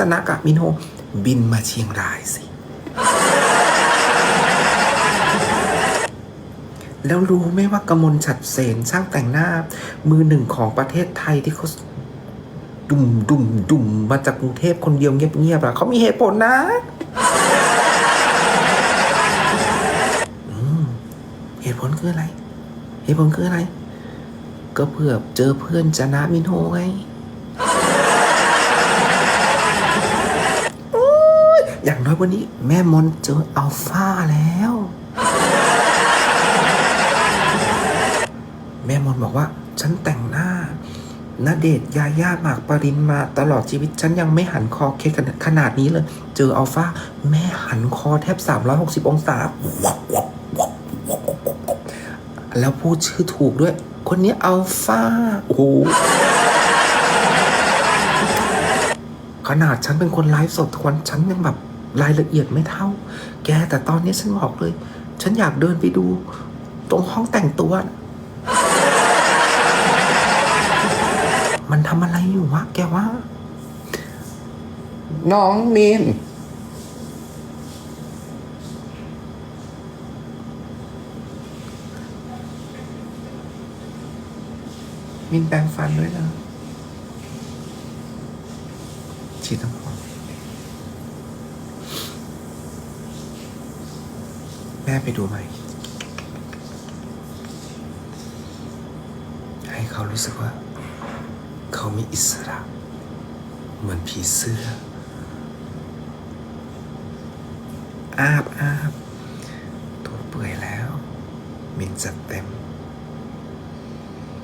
สนะกับมินโฮบินมาเชียงรายสิ แล้วรู้ไหมว่ากมลฉัดเสนช่างแต่งหน้า มือหนึ่งของประเทศไทยที่เขาดุมดุมดุมมาจากกรุงเทพคนเดียวเงียบๆอะเขามีเหตุผลนะเหตุผลคืออะไร เหตุผลคืออะไร ก็เพื่อเจอเพื่อนจนะมินโฮไง อย่างน้อยวันนี้ แม่มนเจออัลฟาแล้ว แม่มนบอกว่า ฉันแต่งหน้าณเดชยาย่าหมากปรินมาตลอดชีวิต ฉันยังไม่หันคอเคสขนาดนี้เลย เจออัลฟาแม่หันคอแทบ 360 องศา แล้วพูดชื่อถูกด้วย คนนี้อัลฟาโอ้ขนาดฉันเป็นคนไลฟ์สดทุกวันฉันยังแบบ รายละเอียดไม่เท่า แกแต่ตอนนี้ฉันบอกเลย ฉันอยากเดินไปดู ตรงห้องแต่งตัว มันทำอะไรอยู่วะแกว่า น้องมินมินแปรงฟันด้วยนะฉีดน้ำหอม แม่ไปดูใหม่ ให้เขารู้สึกว่า เขามีอิสระ เหมือนผีเสื้อ อาบอาบตัวเปื่อยแล้วมินจัดเต็ม